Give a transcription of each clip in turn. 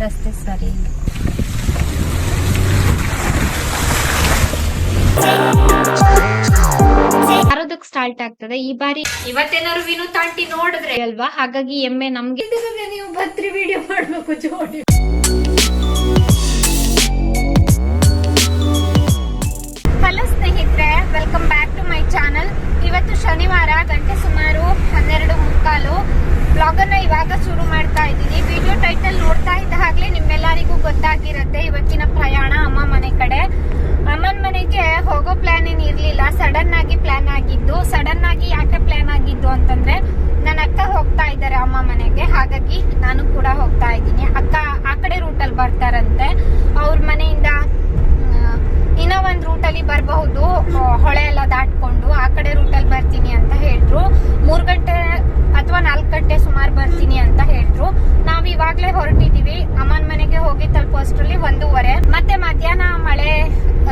ರಸ್ತೆ ಸರಿ. ಇಲ್ಲ ಸ್ಟಾರ್ಟ್ ಆಗ್ತದೆ. ಈ ಬಾರಿ ಇವತ್ತೇನಾದ್ರು ವಿನು ತಾಂಟಿ ನೋಡಿದ್ರೆ ಅಲ್ವಾ? ಹಾಗಾಗಿ ಎಮ್ಮೆ ನಮ್ಗೆ ನೀವು ಭತ್ರಿ ವಿಡಿಯೋ ಮಾಡ್ಬೇಕು ಜೋಡಿ. ಹಲೋ ಸ್ನೇಹಿತರೆ welcome back to my channel ಇವತ್ತು ಶನಿವಾರ, ಗಂಟೆ ಸುಮಾರು ಹನ್ನೆರಡು ಮುಕ್ಕಾಲು. ಬ್ಲಾಗನ್ನ ಇವಾಗ ಶುರು ಮಾಡ್ತಾ ಇದ್ದೀನಿ. ವಿಡಿಯೋ ಟೈಟಲ್ ನೋಡ್ತಾ ಇದ್ದ ಹಾಗೆ ನಿಮ್ಮೆಲ್ಲರಿಗೂ ಗೊತ್ತಾಗಿರುತ್ತೆ ಇವತ್ತಿನ ಪ್ರಯಾಣ ಅಮ್ಮ ಮನೆ ಕಡೆ. ಅಮ್ಮನ ಮನೆಗೆ ಹೋಗೋ ಪ್ಲಾನ್ ಏನ್ ಇರ್ಲಿಲ್ಲ. ಸಡನ್ ಆಗಿ ಪ್ಲಾನ್ ಆಗಿದ್ದು. ಸಡನ್ ಆಗಿ ಯಾಕೆ ಪ್ಲಾನ್ ಆಗಿದ್ದು ಅಂತಂದ್ರೆ ನನ್ನ ಅಕ್ಕ ಹೋಗ್ತಾ ಇದ್ದಾರೆ ಅಮ್ಮ ಮನೆಗೆ. ಹಾಗಾಗಿ ನಾನು ಕೂಡ ಹೋಗ್ತಾ ಇದ್ದೀನಿ. ಅಕ್ಕ ಆ ಕಡೆ ರೂಟಲ್ಲಿ ಬರ್ತಾರಂತೆ. ಅವ್ರ ಮನೆಯಿಂದ ಇನ್ನೂ ಒಂದ್ ರೂಟ್ ಅಲ್ಲಿ ಬರಬಹುದು ಹೊಳೆ ಎಲ್ಲ ದಾಟ್ಕೊಂಡು ಆ ಕಡೆ ರೂಟ್ ಅಲ್ಲಿ ಬರ್ತೀನಿ ಅಂತ ಹೇಳಿದ್ರು. ಮೂರ್ ಗಂಟೆ ಅಥವಾ ನಾಲ್ಕು ಗಂಟೆ ಸುಮಾರು ಬರ್ತೀನಿ ಅಂತ ಹೇಳಿದ್ರು. ನಾವ್ ಇವಾಗ್ಲೇ ಹೊರಟಿದೀವಿ. ಅಮ್ಮನ ಮನೆಗೆ ಹೋಗಿ ತಲುಪೋಷ್ಟ್ರಲ್ಲಿ ಒಂದೂವರೆ. ಮತ್ತೆ ಮಧ್ಯಾಹ್ನ ಮಳೆ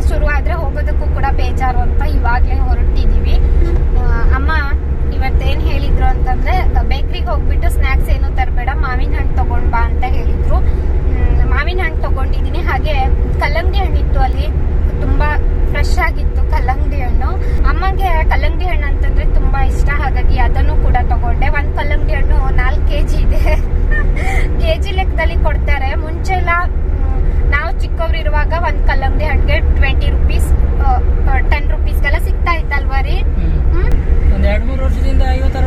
ಶುರು ಆದ್ರೆ ಹೋಗೋದಕ್ಕೂ ಕೂಡ ಬೇಜಾರು ಅಂತ ಇವಾಗ್ಲೇ ಹೊರಟಿದೀವಿ. ಆ, ಅಮ್ಮ ಇವತ್ತೇನ್ ಹೇಳಿದ್ರು ಅಂತಂದ್ರೆ ಬೇಕ್ರಿಗೆ ಹೋಗ್ಬಿಟ್ಟು ಸ್ನಾಕ್ಸ್ ಏನು ತರಬೇಡ ಮಾವಿನ ಹಣ್ಣು ತಗೊಂಡ್ ಬಾ ಅಂತ ಹ್ಮ್, ತಗೊಂಡಿದೀನಿ ಹಾಗೆ ಕಲ್ಲಂಗಡಿ ಹಣ್ಣಿತ್ತು ಅಲ್ಲಿ. ತುಂಬಾ ಫ್ರೆಶ್ ಆಗಿತ್ತು ಕಲ್ಲಂಗಡಿ ಹಣ್ಣು. ಅಮ್ಮಗೆ ಕಲ್ಲಂಗಡಿ ಹಣ್ಣು ಅಂತಂದ್ರೆ ತುಂಬಾ ಇಷ್ಟ. ಹಾಗಾಗಿ ಅದನ್ನು ಕೂಡ ತಗೊಂಡೆ. ಒಂದ್ ಕಲ್ಲಂಗಡಿ ಹಣ್ಣು ನಾಲ್ಕು ಕೆಜಿ ಇದೆ. ಕೆಜಿ ಲೆಕ್ಕದಲ್ಲಿ ಕೊಡ್ತಾರೆ. ಮುಂಚೆ ಎಲ್ಲ ನಾವು ಚಿಕ್ಕವ್ರು ಇರುವಾಗ ಒಂದ್ ಕಲ್ಲಂಗಡಿ ಹಣ್ಣಿಗೆ ಟ್ವೆಂಟಿ ರುಪೀಸ್ ಟೆನ್ ರುಪೀಸ್ಗೆಲ್ಲ ಸಿಗ್ತಾ ಇತ್ತಲ್ವಾ ರೀ? ಒಂದ್ ಎರಡ್ ಮೂರು ವರ್ಷದಿಂದ ಐವತ್ತು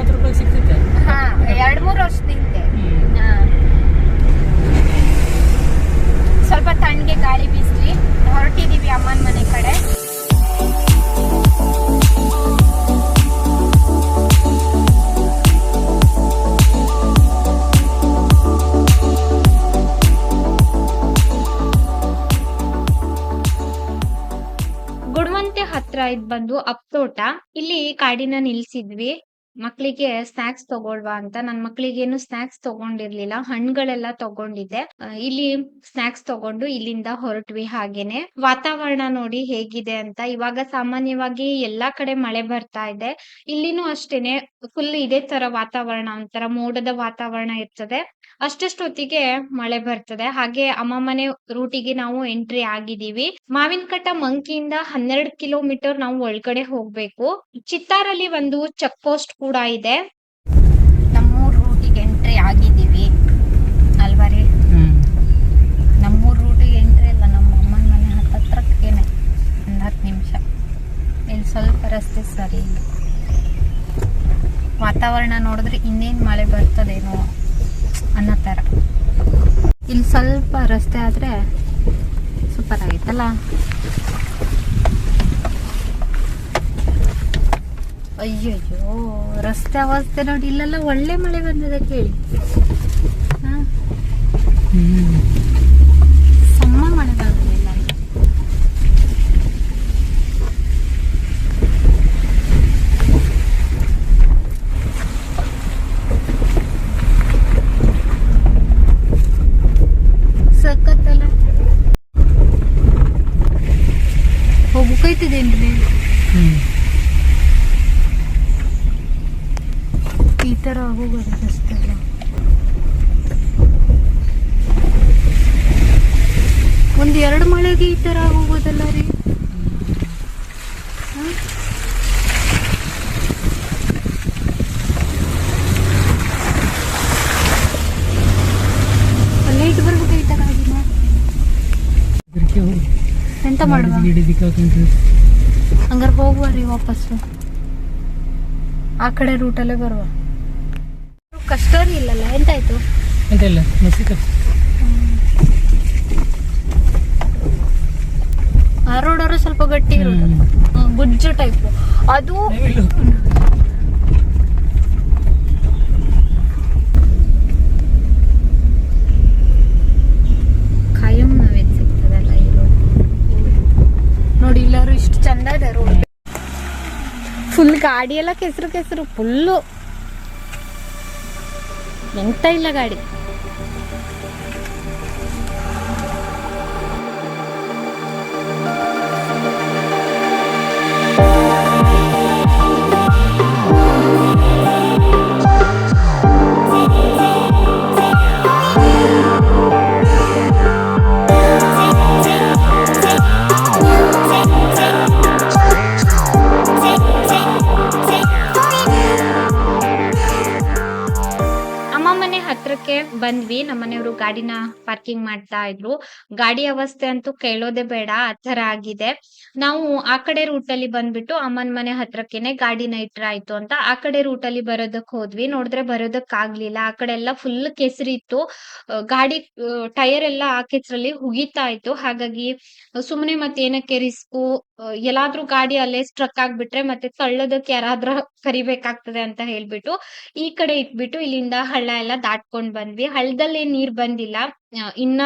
ಬಂದು ಅಪ್ತೋಟ ಇಲ್ಲಿ ಕಾಡಿನ ನಿಲ್ಸಿದ್ವಿ. ಮಕ್ಳಿಗೆ ಸ್ನಾಕ್ಸ್ ತಗೊಳ್ವಾ ಅಂತ. ನನ್ ಮಕ್ಳಿಗೇನು ಸ್ನಾಕ್ಸ್ ತಗೊಂಡಿರ್ಲಿಲ್ಲ. ಹಣ್ಣುಗಳೆಲ್ಲ ತಗೊಂಡಿದ್ದೆ. ಇಲ್ಲಿ ಸ್ನಾಕ್ಸ್ ತಗೊಂಡು ಇಲ್ಲಿಂದ ಹೊರಟ್ವಿ ಹಾಗೇನೆ. ವಾತಾವರಣ ನೋಡಿ ಹೇಗಿದೆ ಅಂತ. ಇವಾಗ ಸಾಮಾನ್ಯವಾಗಿ ಎಲ್ಲಾ ಕಡೆ ಮಳೆ ಬರ್ತಾ ಇದೆ. ಇಲ್ಲಿನೂ ಅಷ್ಟೇನೆ. ಫುಲ್ ಇದೇ ತರ ವಾತಾವರಣ. ಒಂಥರ ಮೋಡದ ವಾತಾವರಣ ಇರ್ತದೆ. ಅಷ್ಟಷ್ಟೊತ್ತಿಗೆ ಮಳೆ ಬರ್ತದೆ. ಹಾಗೆ ಅಮ್ಮ ಮನೆ ರೂಟಿಗೆ ನಾವು ಎಂಟ್ರಿ ಆಗಿದ್ದೀವಿ. ಮಾವಿನಕಟ್ಟ ಮಂಕಿಯಿಂದ ಹನ್ನೆರಡು ಕಿಲೋಮೀಟರ್ ನಾವು ಒಳಗಡೆ ಹೋಗ್ಬೇಕು. ಚಿತ್ತಾರಲ್ಲಿ ಒಂದು ಚೆಕ್ ಪೋಸ್ಟ್ ಕೂಡ ಇದೆ. ನಮ್ಮೂರ್ ರೂಟಿಗೆ ಎಂಟ್ರಿ ಆಗಿದೀವಿ ಅಲ್ವರಿ. ನಮ್ಮೂರ್ ರೂಟಿಗೆ ಎಂಟ್ರಿ ಇಲ್ಲ ನಮ್ಮ ಅಮ್ಮನ ಮನೆ ಹತ್ತತ್ರಕ್ಕೇನೆ. ಒಂದು ಹತ್ತು ನಿಮಿಷ. ಇಲ್ಲಿ ಸ್ವಲ್ಪ ರಸ್ತೆ ಸರಿ ವಾತಾವರಣ ನೋಡಿದ್ರೆ ಇನ್ನೇನು ಮಳೆ ಬರ್ತದೇನೋ. ಅನ್ನೋ ಥರ. ಇಲ್ಲಿ ಸ್ವಲ್ಪ ರಸ್ತೆ ಆದರೆ ಸೂಪರ್ ಆಗೈತಲ್ಲ? ಅಯ್ಯಯ್ಯೋ, ರಸ್ತೆ ಅವಸ್ಥೆ ನೋಡಿ ಇಲ್ಲೆಲ್ಲ ಒಳ್ಳೆ ಮಳೆ ಬಂದಿದೆ ಕೇಳಿ ಹಾ ಹ್ಮ್. ಸಣ್ಣ ಮಳೆ ಬರಲಿಲ್ಲ ಸಖತ್ತಲ್ಲ ಹೋಗ್ಬೇಕೈತಿದೇನ್ರಿ ಹ್ಮ್. ಈ ತರ ಹೋಗೋದು ರಸ್ತೆ ಎಲ್ಲ ಒಂದ್ ಎರಡು ಮಳೆಗೆ ಈ ತರ ಹೋಗೋದಲ್ಲ ರೀ ಹ? ಅಲ್ಲೇ ಇಟ್ಟು ಬರ್ಬೇಕಾಯ್ತ ಗಾಡಿನ ಅದಕ್ಕೆ ಹೋಗಿ ಎಂತ ಮಾಡುವ. ಹಂಗಾರೆ ಹೋಗುವ ರೀ ವಾಪಸ್ಸು. ಆ ಕಡೆ ರೂಟಲ್ಲೇ ಬರುವ. ಕಷ್ಟ ರೀ ಇಲ್ಲಲ್ಲ. ಎಂತಾಯ್ತು? ಎಂತ ಇಲ್ಲ ಮಸ್ಸಿಕ ಆ ರೋಡವರು ಸ್ವಲ್ಪ ಗಟ್ಟಿ ಗುಜ್ಜು ಟೈಪ್ ಅದು ನಾವಿಲ್ಲೋ. ಖಾಯಂ ನಾವೇನ್ ಸಿಗ್ತದಲ್ಲ ಈ ರೋಡ್ ನೋಡಿ ಎಲ್ಲರೂ ಇಷ್ಟು ಚಂದ ಇದೆ ರೋಡ್ ಫುಲ್ ಗಾಡಿ ಎಲ್ಲ ಕೆಸರು ಕೆಸರು ಫುಲ್ಲು ಎಂತ ಇಲ್ಲ ಗಾಡಿ ಬಂದ್ವಿ. ನಮ್ಮನೆಯವರು ಗಾಡಿನ ಪಾರ್ಕಿಂಗ್ ಮಾಡ್ತಾ ಇದ್ರು. ಗಾಡಿ ಅವಸ್ಥೆ ಅಂತೂ ಕೇಳೋದೇ ಬೇಡ, ಆ ತರ ಆಗಿದೆ. ನಾವು ಆ ಕಡೆ ರೂಟ್ ಅಲ್ಲಿ ಬಂದ್ಬಿಟ್ಟು ಅಮ್ಮನ್ ಮನೆ ಹತ್ರಕ್ಕೇನೆ ಗಾಡಿನ ಇಟ್ರಾಯ್ತು ಅಂತ ಆ ಕಡೆ ರೂಟ್ ಅಲ್ಲಿ ಬರೋದಕ್ ಹೋದ್ವಿ. ನೋಡಿದ್ರೆ ಬರೋದಕ್ ಆಗ್ಲಿಲ್ಲ. ಆ ಕಡೆ ಎಲ್ಲ ಫುಲ್ ಕೆಸರಿ ಇತ್ತು. ಗಾಡಿ ಟೈರ್ ಎಲ್ಲ ಆ ಕೆಸರಲ್ಲಿ ಹುಗಿತಾ ಇತ್ತು. ಹಾಗಾಗಿ ಸುಮ್ನೆ ಮತ್ತೆ ಏನಕ್ಕೆ ರಿಸ್ಕು ಎಲ್ಲಾದ್ರೂ ಗಾಡಿ ಅಲ್ಲೇ ಸ್ಟ್ರಕ್ ಆಗ್ಬಿಟ್ರೆ ಮತ್ತೆ ತಳ್ಳೋದಕ್ಕೆ ಯಾರಾದ್ರೂ ಕರಿಬೇಕಾಗ್ತದೆ ಅಂತ ಹೇಳ್ಬಿಟ್ಟು ಈ ಕಡೆ ಇಟ್ಬಿಟ್ಟು ಇಲ್ಲಿಂದ ಹಳ್ಳ ಎಲ್ಲ ದಾಟ್ಕೊಂಡ್ ಬಂದ್ವಿ. ಹಳ್ಳದಲ್ಲಿ ನೀರ್ ಬಂದಿಲ್ಲ. ಇನ್ನ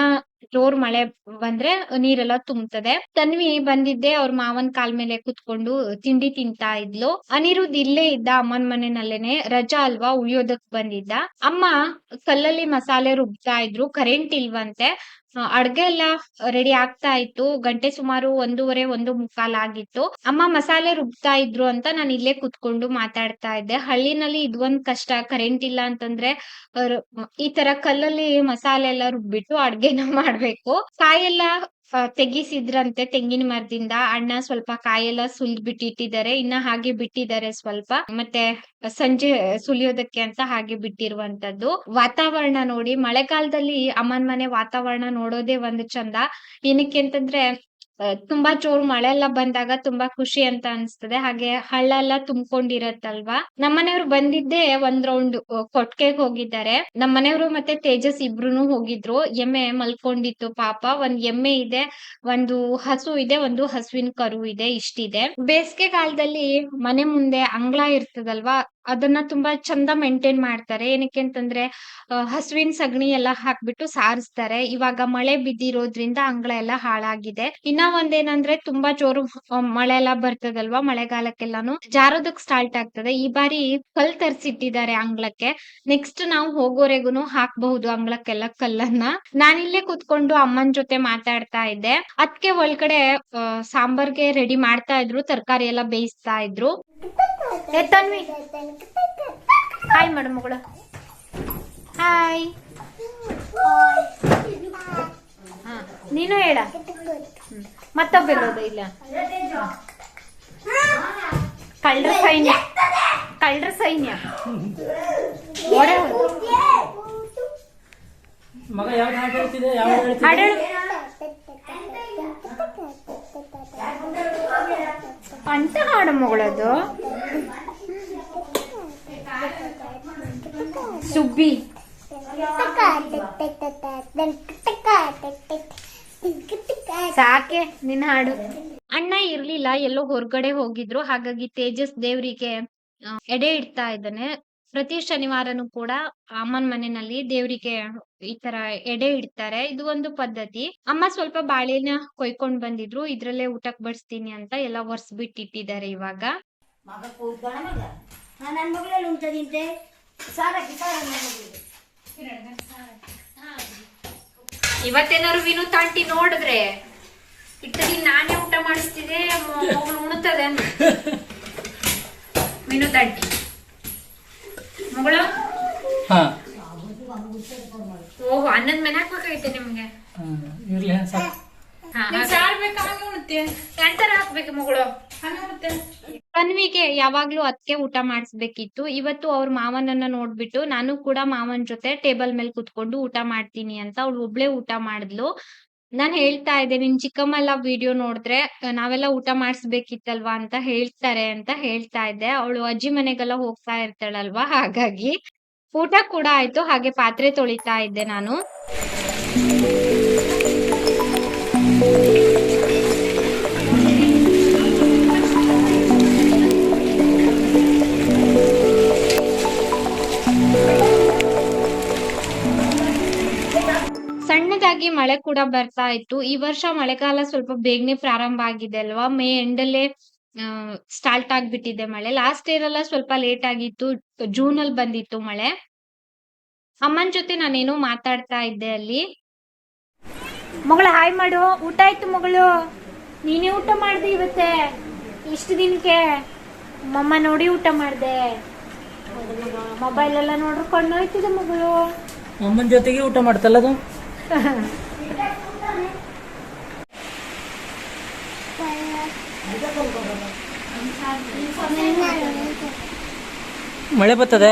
ಜೋರ್ ಮಳೆ ಬಂದ್ರೆ ನೀರೆಲ್ಲ ತುಂಬುತ್ತದೆ ತನ್ವಿ ಬಂದಿದ್ದೆ, ಅವ್ರ ಮಾವನ್ ಕಾಲ್ ಮೇಲೆ ಕುತ್ಕೊಂಡು ತಿಂಡಿ ತಿಂತಾ ಇದ್ಲು. ಅನಿರುದ್ ಇಲ್ಲೇ ಇದ್ದ ಅಮ್ಮನ್ ಮನೆಯಲ್ಲೇನೆ ರಜಾ ಅಲ್ವಾ ಉಳಿಯೋದಕ್ ಬಂದಿದ್ದ. ಅಮ್ಮ ಕಲ್ಲಲ್ಲಿ ಮಸಾಲೆ ರುಬ್ತಾ ಇದ್ರು ಕರೆಂಟ್ ಇಲ್ವಂತೆ. ಅಡ್ಗೆ ಎಲ್ಲ ರೆಡಿ ಆಗ್ತಾ ಇತ್ತು. ಗಂಟೆ ಸುಮಾರು ಒಂದೂವರೆ ಒಂದು ಮುಕ್ಕಾಲ್ ಆಗಿತ್ತು. ಅಮ್ಮ ಮಸಾಲೆ ರುಬ್ತಾ ಇದ್ರು ಅಂತ ನಾನು ಇಲ್ಲೇ ಕುತ್ಕೊಂಡು ಮಾತಾಡ್ತಾ ಇದ್ದೆ. ಹಳ್ಳಿನಲ್ಲಿ ಇದೊಂದ್ ಕಷ್ಟ ಕರೆಂಟ್ ಇಲ್ಲ ಅಂತಂದ್ರೆ ಈ ತರ ಕಲ್ಲಲ್ಲಿ ಮಸಾಲೆ ಎಲ್ಲ ರುಬ್ಬಿಟ್ಟು ಅಡ್ಗೆನ ಮಾಡ್ಬೇಕು. ಆ, ತೆಗಿಸಿದ್ರಂತೆ ತೆಂಗಿನ ಮರದಿಂದ. ಅಣ್ಣ ಸ್ವಲ್ಪ ಕಾಯೆಲ್ಲ ಸುಲ್ದ್ ಬಿಟ್ಟಿಟ್ಟಿದ್ದಾರೆ. ಇನ್ನ ಹಾಗೆ ಬಿಟ್ಟಿದ್ದಾರೆ ಸ್ವಲ್ಪ. ಮತ್ತೆ ಸಂಜೆ ಸುಲಿಯೋದಕ್ಕೆ ಅಂತ ಹಾಗೆ ಬಿಟ್ಟಿರುವಂತದ್ದು. ವಾತಾವರಣ ನೋಡಿ, ಮಳೆಗಾಲದಲ್ಲಿ ಅಮ್ಮನ್ ಮನೆ ವಾತಾವರಣ ನೋಡೋದೇ ಒಂದು ಚಂದ. ಏನಕ್ಕೆ ಅಂತಂದ್ರೆ ತುಂಬಾ ಜೋರ್ ಮಳೆ ಎಲ್ಲ ಬಂದಾಗ ತುಂಬಾ ಖುಷಿ ಅಂತ ಅನ್ಸ್ತದೆ. ಹಾಗೆ ಹಳ್ಳ ಎಲ್ಲ ತುಂಬ್ಕೊಂಡಿರತ್ತಲ್ವಾ? ನಮ್ಮನೆಯವ್ರು ಬಂದಿದ್ದೆ ಒಂದ್ ರೌಂಡ್ ಕೊಟ್ಕೆಗ್ ಹೋಗಿದ್ದಾರೆ. ನಮ್ಮನೆಯವರು ಮತ್ತೆ ತೇಜಸ್ ಇಬ್ರುನು ಹೋಗಿದ್ರು. ಎಮ್ಮೆ ಮಲ್ಕೊಂಡಿತ್ತು ಪಾಪ. ಒಂದ್ ಎಮ್ಮೆ ಇದೆ, ಒಂದು ಹಸು ಇದೆ, ಒಂದು ಹಸುವಿನ ಕರು ಇದೆ, ಇಷ್ಟಿದೆ. ಬೇಸಿಗೆ ಕಾಲದಲ್ಲಿ ಮನೆ ಮುಂದೆ ಅಂಗಳ ಇರ್ತದಲ್ವಾ? ಅದನ್ನ ತುಂಬಾ ಚಂದ ಮೇಂಟೈನ್ ಮಾಡ್ತಾರೆ. ಏನಕ್ಕೆ ಅಂತಂದ್ರೆ ಹಸುವಿನ ಸಗಣಿ ಎಲ್ಲ ಹಾಕ್ಬಿಟ್ಟು ಸಾರಿಸ್ತಾರೆ. ಇವಾಗ ಮಳೆ ಬಿದ್ದಿರೋದ್ರಿಂದ ಅಂಗಳ ಎಲ್ಲ ಹಾಳಾಗಿದೆ. ಇನ್ನ ಒಂದೇನಂದ್ರೆ, ತುಂಬಾ ಜೋರು ಮಳೆ ಎಲ್ಲ ಬರ್ತದಲ್ವಾ? ಮಳೆಗಾಲಕ್ಕೆಲ್ಲಾನು ಜಾರೋದಕ್ ಸ್ಟಾರ್ಟ್ ಆಗ್ತದೆ. ಈ ಬಾರಿ ಕಲ್ ತರಿಸಿಟ್ಟಿದ್ದಾರೆ ಅಂಗ್ಳಕ್ಕೆ. ನೆಕ್ಸ್ಟ್ ನಾವು ಹೋಗೋರೆಗುನು ಹಾಕ್ಬಹುದು ಅಂಗ್ಳಕ್ಕೆಲ್ಲ ಕಲ್ಲನ್ನ. ನಾನಿಲ್ಲೇ ಕುತ್ಕೊಂಡು ಅಮ್ಮನ್ ಜೊತೆ ಮಾತಾಡ್ತಾ ಇದ್ದೆ. ಅದಕ್ಕೆ ಒಳಗಡೆ ಸಾಂಬಾರ್ಗೆ ರೆಡಿ ಮಾಡ್ತಾ ಇದ್ರು, ತರಕಾರಿ ಎಲ್ಲ ಬೇಯಿಸ್ತಾ ಇದ್ರು. ಏ ತನ್ವಿ. ಹಾಯ್ ಮಾಡು ಮಗಳು. ಹಾಯ್ ಹಾ ನೀನು ಹೇಳ. ಮತ್ತೊಬ್ಬ ಮತ್ತೊಬ್ಬೆಲ್ಲೋದು ಇಲ್ಲ? ಕಳ್ರ ಸೈನ್ಯ. ಕಳ್ರ ಸೈನ್ಯ. ಹೋಗು. ಮಗ ಹಾಡು ಹೇಳ್ತಿದೆ? ಹೇಳು. ಅಂತ ಹಾಡು ಮಗಳದು? ಸುಬ್ಬಿ. ಸಾಕೆ ನಿನ್ ಹಾಡು. ಅಣ್ಣ ಇರ್ಲಿಲ್ಲ, ಎಲ್ಲೋ ಹೊರಗಡೆ ಹೋಗಿದ್ರು. ಹಾಗಾಗಿ ತೇಜಸ್ ದೇವ್ರಿಗೆ ಎಡೆ ಇಡ್ತಾ ಇದ್ದಾನೆ. ಪ್ರತಿ ಶನಿವಾರನು ಕೂಡ ಅಮ್ಮನ ಮನೆಯಲ್ಲಿ ದೇವ್ರಿಗೆ ಈ ತರ ಎಡೆ ಇಡ್ತಾರೆ. ಇದು ಒಂದು ಪದ್ಧತಿ. ಅಮ್ಮ ಸ್ವಲ್ಪ ಬಾಳೆನ ಕೊಯ್ಕೊಂಡ್ ಬಂದಿದ್ರು. ಇದ್ರಲ್ಲೇ ಊಟಕ್ ಬಡಿಸ್ತೀನಿ ಅಂತ ಎಲ್ಲ ಒರ್ಸ್ಬಿಟ್ಟು ಇಟ್ಟಿದ್ದಾರೆ ಇವಾಗ. ಮಗ ಕೂತ್ಕೊಂಡ ಮಗ. ನನ್ನ ಮಗಳಲ್ಲಿ ಉಂಟ ತಿಂತೆ ಸಾರಕ್ಕೆ ಸಾರ ನನ್ನ ಮಗಳಿಗೆ. ಇವತ್ತೇನಾದ್ರು ವಿನು ತಾಂಟಿ ನೋಡಿದ್ರೆ ಇಟ್ಟದಿ ನಾನೇ ಊಟ ಮಾಡಿಸ್ತಿದೆ ಮಗಳು ಉಣ್ತದೆ ವಿನು ತಾಂಟಿ. ಮಗಳು? ಹಾ. ಓಹೋ ಅನ್ನದ ಮನೆ ಹಾಕ್ಬೇಕಾಗೈತೆ ನಿಮ್ಗೆ? ಇರ್ಲಿ ಸಾಕು. ಎಂತರ ಹಾಕ್ಬೇಕು ಮಗಳು. ತನ್ವಿಗೆ ಯಾವಾಗ್ಲೂ ಅದಕ್ಕೆ ಊಟ ಮಾಡಿಸ್ಬೇಕಿತ್ತು. ಇವತ್ತು ಅವ್ರ ಮಾವನನ್ನ ನೋಡ್ಬಿಟ್ಟು ನಾನು ಕೂಡ ಮಾವನ್ ಜೊತೆ ಟೇಬಲ್ ಮೇಲೆ ಕುತ್ಕೊಂಡು ಊಟ ಮಾಡ್ತೀನಿ ಅಂತ ಅವ್ಳು ಒಬ್ಳೆ ಊಟ ಮಾಡಿದ್ಲು. ನಾನ್ ಹೇಳ್ತಾ ಇದ್ದೆ ನಿನ್ ಚಿಕ್ಕಮ್ಮ ಎಲ್ಲ ವಿಡಿಯೋ ನೋಡಿದ್ರೆ ನಾವೆಲ್ಲ ಊಟ ಮಾಡಿಸ್ಬೇಕಿತ್ತಲ್ವಾ ಅಂತ ಹೇಳ್ತಾರೆ ಅಂತ ಹೇಳ್ತಾ ಇದ್ದೆ. ಅವಳು ಅಜ್ಜಿ ಮನೆಗೆಲ್ಲ ಹೋಗ್ತಾ ಇರ್ತಾಳಲ್ವಾ? ಹಾಗಾಗಿ ಊಟ ಕೂಡ ಆಯ್ತು, ಹಾಗೆ ಪಾತ್ರೆ ತೊಳಿತಾ ಇದ್ದೆ ನಾನು. ಸಣ್ಣದಾಗಿ ಮಳೆ ಕೂಡ ಬರ್ತಾ ಇತ್ತು. ಈ ವರ್ಷ ಮಳೆಗಾಲ ಸ್ವಲ್ಪ ಬೇಗನೆ ಪ್ರಾರಂಭ ಆಗಿದೆ ಅಲ್ವಾ? ಮೇ ಎಂಡಲ್ಲೇ ಸ್ಟಾರ್ಟ್ ಆಗ್ಬಿಟ್ಟಿದೆ ಮಳೆ. ಲಾಸ್ಟ್ ಇಯರ್ ಎಲ್ಲ ಸ್ವಲ್ಪ ಲೇಟ್ ಆಗಿತ್ತು. ಜೂನ್ ಅಲ್ಲಿ ಬಂದಿತ್ತು ಮಳೆ. ಅಮ್ಮನ್ ಜೊತೆ ನಾನೇನು ಮಾತಾಡ್ತಾ ಇದ್ದೆ ಅಲ್ಲಿ. ಮಗಳು ಹಾಯ್ ಮಾಡು. ಊಟ ಆಯ್ತು ಮಗಳು. ನೀನೇ ಊಟ ಮಾಡ್ದೆ ಇವತ್ತೆ? ಇಷ್ಟು ದಿನಕ್ಕೆ? ಮಮ್ಮ ನೋಡಿ ಊಟ ಮಾಡ್ದೆ. ಮೊಬೈಲ್ ಎಲ್ಲ ನೋಡ್ರು ಕಣ್ಣೋಯ್ತಿದೆ ಮಗಳು. ಅಮ್ಮನ ಜೊತೆಗೆ ಊಟ ಮಾಡ್ತಲ್ಲ ಅದು? ಮಳೆ ಬರ್ತದೆ?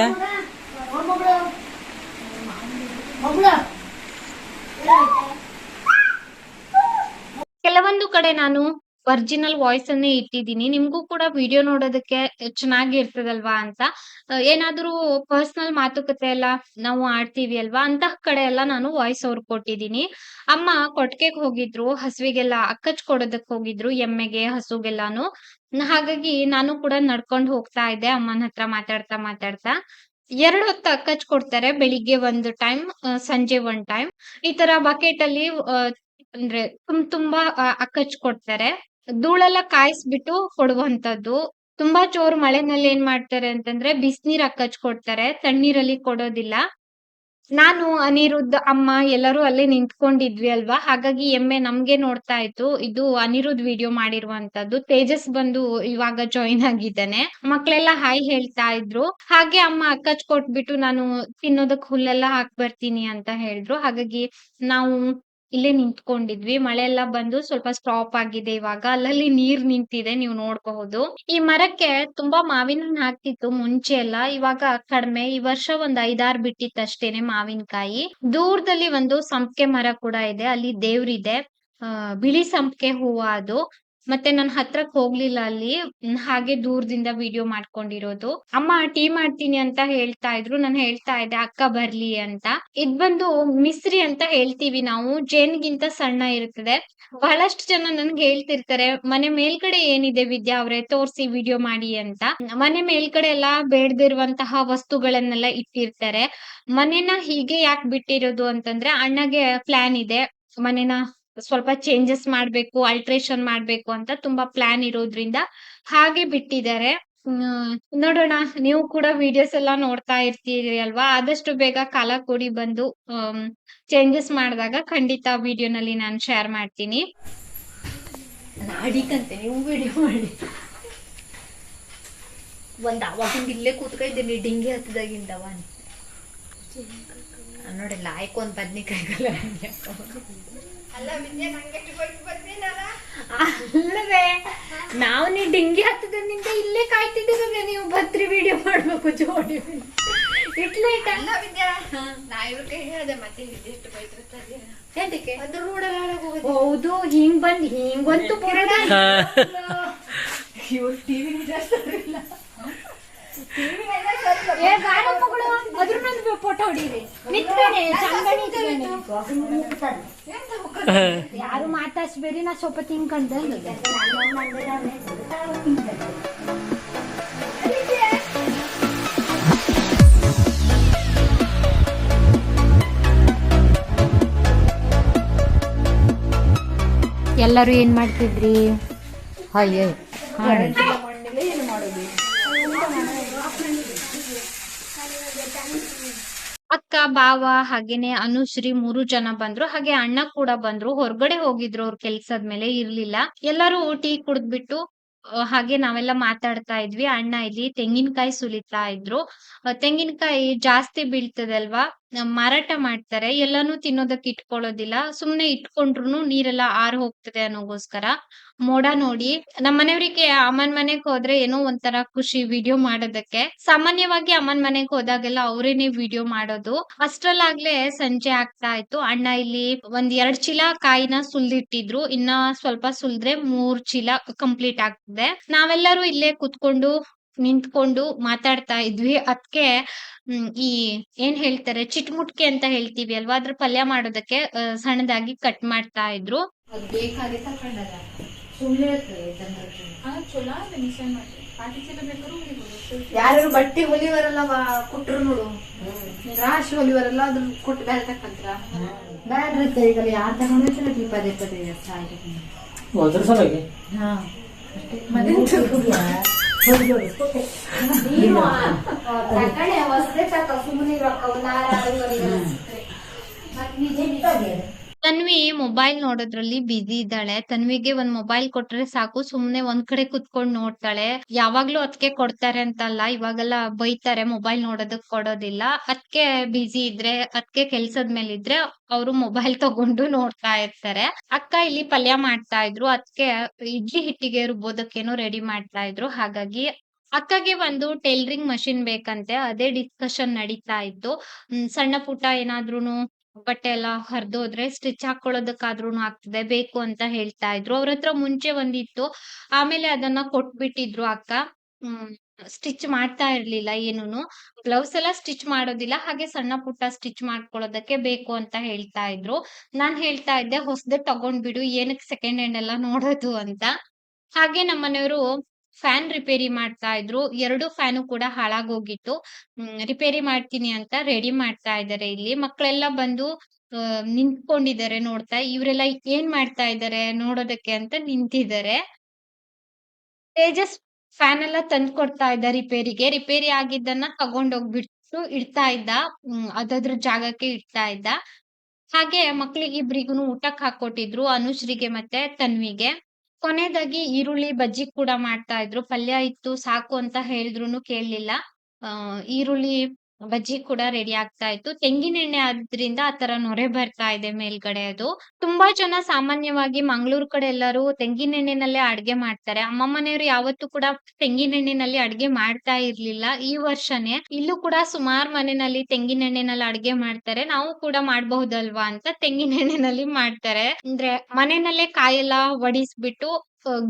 ಕೆಲವೊಂದು ಕಡೆ ನಾನು ಒರಿಜಿನಲ್ ವಾಯ್ಸ್ ಅನ್ನೇ ಇಟ್ಟಿದ್ದೀನಿ. ನಿಮ್ಗೂ ಕೂಡ ವಿಡಿಯೋ ನೋಡೋದಕ್ಕೆ ಚೆನ್ನಾಗಿ ಇರ್ತದಲ್ವಾ ಅಂತ. ಏನಾದ್ರೂ ಪರ್ಸನಲ್ ಮಾತುಕತೆ ಎಲ್ಲ ನಾವು ಆಡ್ತೀವಿ ಅಲ್ವಾ? ಅಂತ ಕಡೆ ಎಲ್ಲ ನಾನು ವಾಯ್ಸ್ ಅವ್ರು ಕೊಟ್ಟಿದ್ದೀನಿ. ಅಮ್ಮ ಕೊಟ್ಕೆಗ್ ಹೋಗಿದ್ರು, ಹಸುವಿಗೆಲ್ಲ ಅಕ್ಕಚ್ ಕೊಡೋದಕ್ ಹೋಗಿದ್ರು, ಎಮ್ಮೆಗೆ, ಹಸುಗೆಲ್ಲಾನು. ಹಾಗಾಗಿ ನಾನು ಕೂಡ ನಡ್ಕೊಂಡು ಹೋಗ್ತಾ ಇದ್ದೆ, ಅಮ್ಮನ ಹತ್ರ ಮಾತಾಡ್ತಾ ಮಾತಾಡ್ತಾ. ಎರಡು ಹೊತ್ತು ಅಕ್ಕಚ್ ಕೊಡ್ತಾರೆ, ಬೆಳಿಗ್ಗೆ ಒಂದು ಟೈಮ್ ಸಂಜೆ ಒಂದ್ ಟೈಮ್ ಈ ತರ ಬಕೆಟ್ ಅಲ್ಲಿ ಅಂದ್ರೆ ತುಂಬ, ತುಂಬಾ ಅಕ್ಕಚ್ ಕೊಡ್ತಾರೆ. ಧೂಳೆಲ್ಲ ಕಾಯಿಸ್ಬಿಟ್ಟು ಕೊಡುವಂತದ್ದು ತುಂಬಾ ಜೋರ್ ಮಳೆನಲ್ಲಿ ಏನ್ ಮಾಡ್ತಾರೆ ಅಂತಂದ್ರೆ ಬಿಸಿನೀರ್ ಅಕ್ಕಚ್ ಕೊಡ್ತಾರೆ ತಣ್ಣೀರಲ್ಲಿ ಕೊಡೋದಿಲ್ಲ. ನಾನು ಅನಿರುದ್ಧ ಅಮ್ಮ, ಎಲ್ಲರೂ ಅಲ್ಲೇ ನಿಂತ್ಕೊಂಡಿದ್ವಿ ಅಲ್ವಾ? ಹಾಗಾಗಿ ಎಮ್ಮೆ ನಮ್ಗೆ ನೋಡ್ತಾ ಇತ್ತು. ಇದು ಅನಿರುದ್ಧ ವಿಡಿಯೋ ಮಾಡಿರುವಂತದ್ದು ತೇಜಸ್ ಬಂದು ಇವಾಗ ಜಾಯಿನ್ ಆಗಿದ್ದಾನೆ. ಮಕ್ಳೆಲ್ಲ ಹಾಯ್ ಹೇಳ್ತಾ ಇದ್ರು. ಹಾಗೆ ಅಮ್ಮ ಅಕ್ಕಚ್ ಕೊಟ್ಬಿಟ್ಟು ನಾನು ತಿನ್ನೋದಕ್ ಹುಲ್ಲೆಲ್ಲ ಹಾಕ್ ಬರ್ತೀನಿ ಅಂತ ಹೇಳಿದ್ರು. ಹಾಗಾಗಿ ನಾವು ಇಲ್ಲೇ ನಿಂತ್ಕೊಂಡಿದ್ವಿ. ಮಳೆ ಎಲ್ಲ ಬಂದು ಸ್ವಲ್ಪ ಸ್ಟಾಪ್ ಆಗಿದೆ ಇವಾಗ. ಅಲ್ಲಲ್ಲಿ ನೀರ್ ನಿಂತಿದೆ, ನೀವು ನೋಡಬಹುದು ಈ ಮರಕ್ಕೆ ತುಂಬಾ ಮಾವಿನ ಹಾಕ್ತಿತ್ತು ಮುಂಚೆ ಎಲ್ಲ. ಇವಾಗ ಕಡಿಮೆ ಈ ವರ್ಷ ಒಂದ್ ಐದಾರು ಬಿಟ್ಟಿತ್ತಷ್ಟೇನೆ ಮಾವಿನಕಾಯಿ. ದೂರದಲ್ಲಿ ಒಂದು ಸಂಪಿಗೆ ಮರ ಕೂಡ ಇದೆ. ಅಲ್ಲಿ ದೇವ್ರಿದೆ. ಆ, ಬಿಳಿ ಸಂಪಿಗೆ ಹೂವ ಅದು. ಮತ್ತೆ ನನ್ ಹತ್ರಕ್ ಹೋಗ್ಲಿಲ್ಲ ಅಲ್ಲಿ. ಹಾಗೆ ದೂರದಿಂದ ವಿಡಿಯೋ ಮಾಡ್ಕೊಂಡಿರೋದು. ಅಮ್ಮ, ಟೀ ಮಾಡ್ತೀನಿ ಅಂತ ಹೇಳ್ತಾ ಇದ್ರು. ನಾನು ಹೇಳ್ತಾ ಇದ್ದೆ, ಅಕ್ಕ, ಬರ್ಲಿ ಅಂತ. ಇದ್ ಬಂದು ಮಿಸ್ರಿ ಅಂತ ಹೇಳ್ತೀವಿ ನಾವು. ಜೇನ್ಗಿಂತ ಸಣ್ಣ ಇರ್ತದೆ ಬಹಳಷ್ಟು ಜನ ನನ್ಗೆ ಹೇಳ್ತಿರ್ತಾರೆ, ಮನೆ ಮೇಲ್ಗಡೆ ಏನಿದೆ ವಿದ್ಯಾ ಅವ್ರೆ, ತೋರ್ಸಿ ವಿಡಿಯೋ ಮಾಡಿ ಅಂತ. ಮನೆ ಮೇಲ್ಗಡೆ ಎಲ್ಲಾ ಬೇಡದಿರುವಂತಹ ವಸ್ತುಗಳನ್ನೆಲ್ಲ ಇಟ್ಟಿರ್ತಾರೆ. ಮನೆನ ಹೀಗೆ ಯಾಕೆ ಬಿಟ್ಟಿರೋದು ಅಂತಂದ್ರೆ, ಅಣ್ಣಗೆ ಪ್ಲಾನ್ ಇದೆ. ಮನೆನ ಸ್ವಲ್ಪ ಚೇಂಜಸ್ ಮಾಡ್ಬೇಕು ಅಲ್ಟ್ರೇಷನ್ ಮಾಡ್ಬೇಕು ಅಂತ ತುಂಬಾ ಪ್ಲಾನ್ ಇರೋದ್ರಿಂದ ಹಾಗೆ ಬಿಟ್ಟಿದ್ದಾರೆ. ನೋಡೋಣ, ನೀವು ಕೂಡ ವಿಡಿಯೋಸ್ ಎಲ್ಲ ನೋಡ್ತಾ ಇರ್ತೀರಿ ಅಲ್ವಾ? ಆದಷ್ಟು ಬೇಗ ಕಾಲ ಕೂಡಿ ಬಂದು ಚೇಂಜಸ್ ಮಾಡಿದಾಗ ಖಂಡಿತ ವಿಡಿಯೋನಲ್ಲಿ ನಾನು ಶೇರ್ ಮಾಡ್ತೀನಿ. ಅಡಿಕಂತೆ ನೀವು ವಿಡಿಯೋ ಮಾಡಿ. ಅವಾಗಿಂದ ಇಲ್ಲೇ ಕೂತ್ಕೊಂಡಿದ್ದೀನಿ ಡಿಂಗಿ ಹತ್ತದಾಗಿಂದವ ನೋಡಿ ಒಂದ್ ಅಲ್ಲವೇ ನಾವು ನೀ ಡಿಂಗಿ ಹತ್ತದಿಂದ ಇಲ್ಲೇ ಕಾಯ್ತಿದ್ದೀವಿ ನೀವು ಭದ್ರಿ ವಿಡಿಯೋ ಮಾಡ್ಬೇಕು ಜೋಡಿ. ಇಟ್ಲ ಇಟ್ಟ? ಎಂತಕ್ಕೆ ಹೌದು ಹಿಂಗ್ ಬಂದ್ ಹಿಂಗಂತೂ ಬಂತು ಏ ಗಾಡಿ ಮಗಳು ಅದ್ರ ಮೇಲೆ ಫೋಟೋ ಹೊಡೀರಿ. ನಿಂತ್ಬೇಡಿ ಚಂದಣಿ. ಯಾರು ಮಾತಾಡ್ಸ್ಬೇಡಿ ನಾ ಸ್ವಲ್ಪ ತಿನ್ಕಂತ. ಎಲ್ಲರೂ ಏನ್ ಮಾಡ್ತಿದ್ರಿ? ಅಯ್ಯೋ ಹಾಡು ಅಕ್ಕ ಬಾವ ಹಾಗೇನೆ ಅನುಶ್ರೀ ಮೂರು ಜನ ಬಂದ್ರು. ಹಾಗೆ ಅಣ್ಣ ಕೂಡ ಬಂದ್ರು. ಹೊರಗಡೆ ಹೋಗಿದ್ರು ಅವ್ರ ಕೆಲ್ಸದ ಮೇಲೆ ಇರ್ಲಿಲ್ಲ. ಎಲ್ಲರೂ ಟೀ ಕುಡ್ದ್ಬಿಟ್ಟು ಹಾಗೆ ನಾವೆಲ್ಲ ಮಾತಾಡ್ತಾ ಇದ್ವಿ. ಅಣ್ಣ ಇಲ್ಲಿ ತೆಂಗಿನಕಾಯಿ ಸುಲಿತಾ ಇದ್ರು. ತೆಂಗಿನಕಾಯಿ ಜಾಸ್ತಿ ಬೀಳ್ತದಲ್ವಾ? ಮಾರಾಟ ಮಾಡ್ತಾರೆ. ಎಲ್ಲಾನು ತಿನ್ನೋದಕ್ಕೆ ಇಟ್ಕೊಳ್ಳೋದಿಲ್ಲ. ಸುಮ್ನೆ ಇಟ್ಕೊಂಡ್ರು ನೀರೆಲ್ಲ ಆರ್ ಹೋಗ್ತದೆ ಅನ್ನೋಗೋಸ್ಕರ. ಮೋಡ ನೋಡಿ. ನಮ್ಮ ಮನೆಯವರಿಗೆ ಅಮ್ಮನ್ ಮನೆಗ್ ಹೋದ್ರೆ ಏನೋ ಒಂಥರ ಖುಷಿ ವಿಡಿಯೋ ಮಾಡೋದಕ್ಕೆ. ಸಾಮಾನ್ಯವಾಗಿ ಅಮ್ಮನ್ ಮನೆಗ್ ಹೋದಾಗೆಲ್ಲ ಅವ್ರೇನೆ ವಿಡಿಯೋ ಮಾಡೋದು. ಅಷ್ಟ್ರಲ್ಲಾಗ್ಲೇ ಸಂಜೆ ಆಗ್ತಾ ಇತ್ತು. ಅಣ್ಣ ಇಲ್ಲಿ ಒಂದ್ ಎರಡ್ ಚೀಲ ಕಾಯಿನ ಸುಲ್ದಿಟ್ಟಿದ್ರು. ಇನ್ನ ಸ್ವಲ್ಪ ಸುಲ್ದ್ರೆ ಮೂರ್ ಚೀಲ ಕಂಪ್ಲೀಟ್ ಆಗ್ತದೆ. ನಾವೆಲ್ಲರೂ ಇಲ್ಲೇ ಕುತ್ಕೊಂಡು ನಿಂತ್ಕೊಂಡು ಮಾತಾಡ್ತಾ ಇದ್ವಿ. ಅದ್ಕೆ ಹ್ಮ್ ಈ ಏನ್ ಹೇಳ್ತಾರೆ ಚಿಟ್ಮುಟ್ಕೆ ಅಂತ ಹೇಳ್ತೀವಿ ಅಲ್ವಾ? ಅದ್ರ ಪಲ್ಯ ಮಾಡೋದಕ್ಕೆ ಸಣ್ಣದಾಗಿ ಕಟ್ ಮಾಡ್ತಾ ಇದ್ರು. ಯಾರು ಬಟ್ಟೆ ಹೊಲಿವರಲ್ಲ ಕೊಟ್ರು ನೋಡು. ರಾಶಿ ಹೊಲಿವರಲ್ಲ ಅದ್ರ ಕೊಟ್ಟು ಬೇರೆ ತಕ್ಕಂತ್ರ. ಬೇಡ್ರಿ ಈಗ ಯಾರು ತಗೊಂಡಿರ್ತಾರೆ ಪದೇ ಪದೇ ಸಾವಿರ ಹಾ ತಕಣೆ ಹೊಸದೇ ಸುಮ್ಮನೆ ರೊಕ್ಕ ಒಂದ್ ಆರ ತನ್ವಿ ಮೊಬೈಲ್ ನೋಡೋದ್ರಲ್ಲಿ ಬಿಜಿ ಇದ್ದಾಳೆ. ತನ್ವಿಗೆ ಒಂದ್ ಮೊಬೈಲ್ ಕೊಟ್ರೆ ಸಾಕು. ಸುಮ್ನೆ ಒಂದ್ ಕಡೆ ಕುತ್ಕೊಂಡ್ ನೋಡ್ತಾಳೆ. ಯಾವಾಗ್ಲೂ ಅದಕ್ಕೆ ಕೊಡ್ತಾರೆ ಅಂತಲ್ಲ. ಇವಾಗೆಲ್ಲ ಬೈತಾರೆ ಮೊಬೈಲ್ ನೋಡೋದಕ್ ಕೊಡೋದಿಲ್ಲ. ಅದಕ್ಕೆ ಬಿಜಿ ಇದ್ರೆ ಅದಕ್ಕೆ ಕೆಲ್ಸದ ಮೇಲೆ ಇದ್ರೆ ಅವರು ಮೊಬೈಲ್ ತಗೊಂಡು ನೋಡ್ತಾ ಇರ್ತಾರೆ. ಅಕ್ಕ ಇಲ್ಲಿ ಪಲ್ಯ ಮಾಡ್ತಾ ಇದ್ರು. ಅದಕ್ಕೆ ಇಡ್ಲಿ ಹಿಟ್ಟಿಗೆ ರುಬ್ಬೋದಕ್ಕೇನೋ ರೆಡಿ ಮಾಡ್ತಾ ಇದ್ರು. ಹಾಗಾಗಿ ಅಕ್ಕಗೆ ಒಂದು ಟೈಲರಿಂಗ್ ಮಷಿನ್ ಬೇಕಂತೆ. ಅದೇ ಡಿಸ್ಕಷನ್ ನಡೀತಾ ಇತ್ತು. ಸಣ್ಣ ಪುಟ್ಟ ಏನಾದ್ರೂನು ಬಟ್ಟೆ ಎಲ್ಲ ಹರಿದೋದ್ರೆ ಸ್ಟಿಚ್ ಹಾಕೊಳ್ಳೋದಕ್ಕಾದ್ರೂ ಆಗ್ತದೆ, ಬೇಕು ಅಂತ ಹೇಳ್ತಾ ಇದ್ರು. ಅವ್ರ ಹತ್ರ ಮುಂಚೆ ಒಂದಿತ್ತು, ಆಮೇಲೆ ಅದನ್ನ ಕೊಟ್ಬಿಟ್ಟಿದ್ರು ಅಕ್ಕ. ಸ್ಟಿಚ್ ಮಾಡ್ತಾ ಇರ್ಲಿಲ್ಲ ಏನೂನು. ಬ್ಲೌಸ್ ಎಲ್ಲ ಸ್ಟಿಚ್ ಮಾಡೋದಿಲ್ಲ, ಹಾಗೆ ಸಣ್ಣ ಪುಟ್ಟ ಸ್ಟಿಚ್ ಮಾಡ್ಕೊಳ್ಳೋದಕ್ಕೆ ಬೇಕು ಅಂತ ಹೇಳ್ತಾ ಇದ್ರು. ನಾನ್ ಹೇಳ್ತಾ ಇದ್ದೆ, ಹೊಸದ ತಗೊಂಡ್ಬಿಡು ಏನಕ್ಕೆ ಸೆಕೆಂಡ್ ಹ್ಯಾಂಡ್ ಎಲ್ಲ ನೋಡೋದು? ಅಂತ. ಹಾಗೆ ನಮ್ಮನೆಯವರು ಫ್ಯಾನ್ ರಿಪೇರಿ ಮಾಡ್ತಾ ಇದ್ರು. ಎರಡು ಫ್ಯಾನು ಕೂಡ ಹಾಳಾಗೋಗಿತ್ತು. ರಿಪೇರಿ ಮಾಡ್ತೀನಿ ಅಂತ ರೆಡಿ ಮಾಡ್ತಾ ಇದ್ದಾರೆ ಇಲ್ಲಿ. ಮಕ್ಕಳೆಲ್ಲ ಬಂದು ನಿಂತ್ಕೊಂಡಿದ್ದಾರೆ ನೋಡ್ತಾ. ಇವರೆಲ್ಲ ಏನ್ ಮಾಡ್ತಾ ಇದ್ದಾರೆ ನೋಡೋದಕ್ಕೆ ಅಂತ ನಿಂತಿದ್ದಾರೆ. ತೇಜಸ್ ಫ್ಯಾನ್ ಎಲ್ಲ ತಂದು ಕೊಡ್ತಾ ಇದ್ದ ರಿಪೇರಿಗೆ. ರಿಪೇರಿ ಆಗಿದ್ದನ್ನ ತಗೊಂಡೋಗ್ಬಿಟ್ಟು ಇಡ್ತಾ ಇದ್ದ. ಅದಾದ್ರ ಜಾಗಕ್ಕೆ ಇಡ್ತಾ ಇದ್ದ. ಹಾಗೆ ಮಕ್ಳಿಗೆ ಇಬ್ರಿಗೂ ಊಟಕ್ಕೆ ಹಾಕೊಟ್ಟಿದ್ರು. ಅನುಶ್ರೀಗೆ ಮತ್ತೆ ತನ್ವಿಗೆ. ಕೊನೆಯದಾಗಿ ಈರುಳ್ಳಿ ಬಜ್ಜಿ ಕೂಡ ಮಾಡ್ತಾ ಇದ್ರು. ಪಲ್ಯ ಇತ್ತು ಸಾಕು ಅಂತ ಹೇಳಿದ್ರುನು ಕೇಳಲಿಲ್ಲ. ಈರುಳ್ಳಿ ಬಜ್ಜಿ ಕೂಡ ರೆಡಿ ಆಗ್ತಾ ಇತ್ತು. ತೆಂಗಿನ ಎಣ್ಣೆ ಆದ್ರಿಂದ ಆ ತರ ನೊರೆ ಬರ್ತಾ ಇದೆ ಮೇಲ್ಗಡೆ ಅದು. ತುಂಬಾ ಜನ ಸಾಮಾನ್ಯವಾಗಿ ಮಂಗಳೂರು ಕಡೆ ಎಲ್ಲರೂ ತೆಂಗಿನ ಎಣ್ಣೆನಲ್ಲೇ ಅಡ್ಗೆ ಮಾಡ್ತಾರೆ. ಅಮ್ಮ ಮನೆಯವರು ಯಾವತ್ತೂ ಕೂಡ ತೆಂಗಿನ ಎಣ್ಣೆನಲ್ಲಿ ಅಡ್ಗೆ ಮಾಡ್ತಾ ಇರ್ಲಿಲ್ಲ. ಈ ವರ್ಷನೇ ಇಲ್ಲೂ ಕೂಡ ಸುಮಾರು ಮನೆಯಲ್ಲಿ ತೆಂಗಿನೆಣ್ಣೆನಲ್ಲಿ ಅಡ್ಗೆ ಮಾಡ್ತಾರೆ. ನಾವು ಕೂಡ ಮಾಡಬಹುದಲ್ವಾ ಅಂತ ತೆಂಗಿನ ಎಣ್ಣೆನಲ್ಲಿ ಮಾಡ್ತಾರೆ. ಅಂದ್ರೆ ಮನೆಯಲ್ಲೇ ಕಾಯೆಲ್ಲ ಒಡಿಸ್ಬಿಟ್ಟು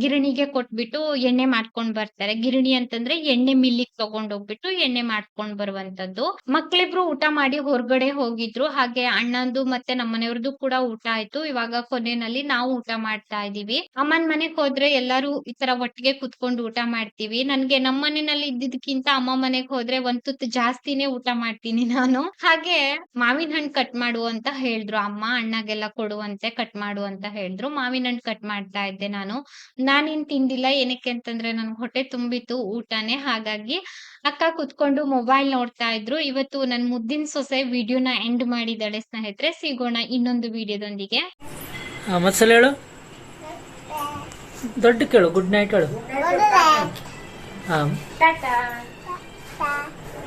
ಗಿರಣಿಗೆ ಕೊಟ್ಬಿಟ್ಟು ಎಣ್ಣೆ ಮಾಡ್ಕೊಂಡ್ ಬರ್ತಾರೆ. ಗಿರಣಿ ಅಂತಂದ್ರೆ ಎಣ್ಣೆ ಮಿಲ್ಲಿಗೆ ತಗೊಂಡ್ ಹೋಗ್ಬಿಟ್ಟು ಎಣ್ಣೆ ಮಾಡ್ಕೊಂಡ್ ಬರುವಂತದ್ದು. ಮಕ್ಳಿಬ್ರು ಊಟ ಮಾಡಿ ಹೊರಗಡೆ ಹೋಗಿದ್ರು. ಹಾಗೆ ಅಣ್ಣಂದು ಮತ್ತೆ ನಮ್ಮನೆಯವ್ರದ್ದು ಕೂಡ ಊಟ ಆಯ್ತು. ಇವಾಗ ಕೊನೆಯಲ್ಲಿ ನಾವು ಊಟ ಮಾಡ್ತಾ ಇದೀವಿ ಅಮ್ಮನ್ ಮನೆಗ್ ಹೋದ್ರೆ ಎಲ್ಲಾರು ಈ ತರ ಒಟ್ಟಿಗೆ ಕುತ್ಕೊಂಡು ಊಟ ಮಾಡ್ತೀವಿ. ನನ್ಗೆ ನಮ್ಮ ಮನೆಯಲ್ಲಿ ಇದ್ದಿದ್ಕಿಂತ ಅಮ್ಮ ಮನೆಗ್ ಹೋದ್ರೆ ಒಂದ್ ತುತ್ತು ಜಾಸ್ತಿನೇ ಊಟ ಮಾಡ್ತೀನಿ ನಾನು. ಹಾಗೆ ಮಾವಿನ ಹಣ್ಣು ಕಟ್ ಮಾಡು ಅಂತ ಹೇಳಿದ್ರು. ಅಮ್ಮ ಅಣ್ಣಗೆಲ್ಲ ಕೊಡುವಂತೆ ಕಟ್ ಮಾಡು ಅಂತ ಹೇಳಿದ್ರು. ಮಾವಿನ ಹಣ್ಣು ಕಟ್ ಮಾಡ್ತಾ ಇದ್ದೆ ನಾನು. ನಾನೇನ್ ತಿಂದಿಲ್ಲ ಏನಕ್ಕೆ ಅಂತಂದ್ರೆ ನನ್ಗೆ ಹೊಟ್ಟೆ ತುಂಬಿತ್ತು ಊಟನೇ ಹಾಗಾಗಿ ಅಕ್ಕ ಕುತ್ಕೊಂಡು ಮೊಬೈಲ್ ನೋಡ್ತಾ ಇದ್ರು. ಇವತ್ತು ನನ್ ಮುದ್ದಿನ ಸೊಸೆ ವಿಡಿಯೋನ ಎಂಡ್ ಮಾಡಿದಾಳೆ ಸ್ನೇಹಿತರೆ ಸಿಗೋಣ ಇನ್ನೊಂದು ವಿಡಿಯೋದೊಂದಿಗೆ. ಮತ್ಸಲ ಹೇಳು. ದೊಡ್ಡ ಕೇಳು ಗುಡ್ ನೈಟ್ ಹೇಳು.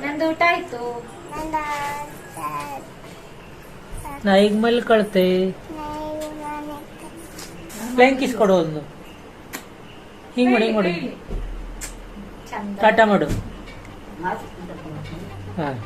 ನಂದು ಊಟ ಆಯ್ತು. ನಾ ಈಗ ಮಲ್ಕೊಳ್ತೆ. ಕಳ್ತೆ ಪ್ಲೇನ್ ಕಿಸ್ ಕೊಡು ಒಂದು. ಹಿಂಗೆ ಮಾಡಿ ಹಿಂಗೆ ಮಾಡಿ. ಕಾಟ ಮಾಡು ಹಾಂ.